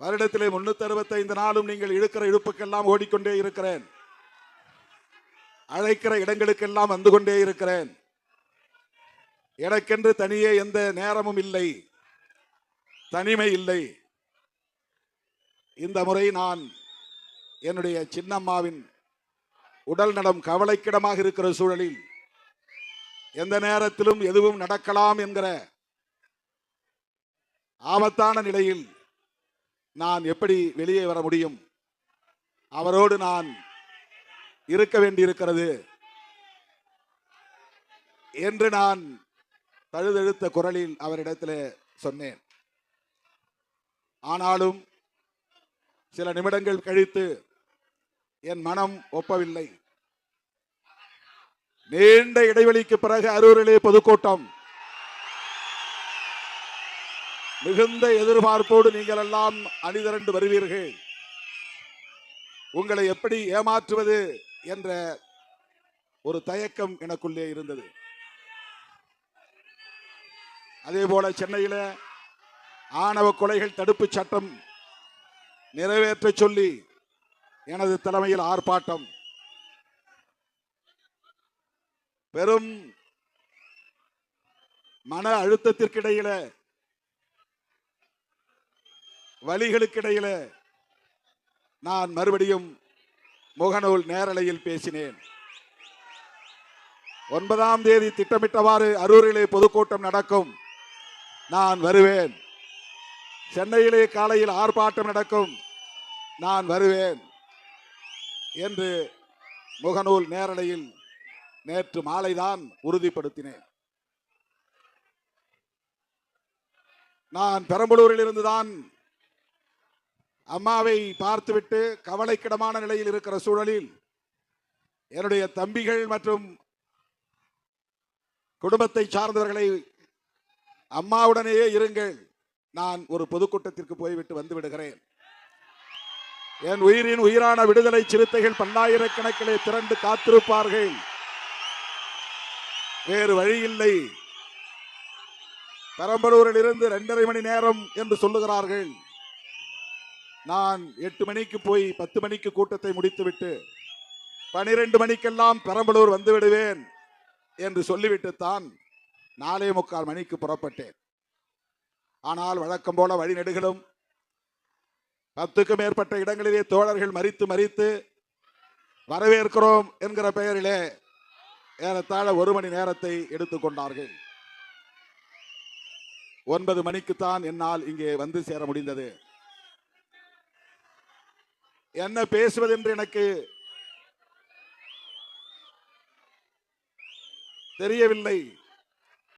வருடத்திலே முன்னூத்தி அறுபத்தைந்து நாளும் நீங்கள் இழுக்கிற இழுப்புக்கெல்லாம் ஓடிக்கொண்டே இருக்கிறேன். அழைக்கிற இடங்களுக்கெல்லாம் வந்து கொண்டே இருக்கிறேன். எனக்கென்று தனியே எந்த நேரமும் இல்லை. தனிமை இல்லை. இந்த முறை நான் என்னுடைய சின்னம்மாவின் உடல் நலம் கவலைக்கிடமாக இருக்கிற சூழலில் எந்த நேரத்திலும் எதுவும் நடக்கலாம் என்கிற ஆபத்தான நிலையில் நான் எப்படி வெளியே வர முடியும்? அவரோடு நான் இருக்க வேண்டியிருக்கிறது. என்று நான் தழுதழுத்த குரலில் அவரிடத்தில் சொன்னேன். ஆனாலும் சில நிமிடங்கள் கழித்து என் மனம் ஒப்பவில்லை. நீண்ட இடைவெளிக்கு பிறகு அரூரிலே பொதுக்கூட்டம் மிகுந்த எதிர்பார்ப்போடு நீங்கள் எல்லாம் அணிதிரண்டு வருவீர்கள். உங்களை எப்படி ஏமாற்றுவது என்ற ஒரு தயக்கம் எனக்குள்ளே இருந்தது. அதே போல சென்னையில ஆணவ கொலைகள் தடுப்பு சட்டம் நிறைவேற்ற சொல்லி எனது தலைமையில் ஆர்ப்பாட்டம். பெரும் மன அழுத்தத்திற்கிடையில வழிகளுக்கிடையில நான் மறுபடியும் முகநூல் நேரலையில் பேசினேன். ஒன்பதாம் தேதி திட்டமிட்டவாறு அரூரிலே பொதுக்கூட்டம் நடக்கும். நான் வருவேன். சென்னையிலே காலையில் ஆர்ப்பாட்டம் நடக்கும். நான் வருவேன் என்று முகநூல் நேரலையில் நேற்று மாலைதான் உறுதிப்படுத்தினேன். நான் பெரம்பலூரில் இருந்துதான் அம்மாவை பார்த்துவிட்டு கவலைக்கிடமான நிலையில் இருக்கிற சூழலில் என்னுடைய தம்பிகள் மற்றும் குடும்பத்தை சார்ந்தவர்களை அம்மாவுடனேயே இருங்கள். நான் ஒரு பொதுக்கூட்டத்திற்கு போய்விட்டு வந்து விடுகிறேன். என் உயிரின் உயிரான விடுதலை சிறுத்தைகள் பல்லாயிரக்கணக்கிலே திரண்டு காத்திருப்பார்கள். வேறு வழி இல்லை பெரம்பலூரில் இருந்து இரண்டரை மணி நேரம் என்று சொல்லுகிறார்கள். நான் எட்டு மணிக்கு போய் பத்து மணிக்கு கூட்டத்தை முடித்துவிட்டு பனிரெண்டு மணிக்கெல்லாம் பெரம்பலூர் வந்து விடுவேன் என்று சொல்லிவிட்டுத்தான் நாலே முக்கால் மணிக்கு புறப்பட்டேன். ஆனால் வழக்கம் போல வழிநெடுகளும் பத்துக்கும் மேற்பட்ட இடங்களிலே தோழர்கள் மறித்து மறித்து வரவேற்கிறோம் என்கிற பெயரிலே ஏறத்தாழ ஒரு மணி நேரத்தை எடுத்துக்கொண்டார்கள் ஒன்பது மணிக்குத்தான் என்னால் இங்கே வந்து சேர முடிந்தது. என்ன பேசுவது என்று எனக்கு தெரியவில்லை.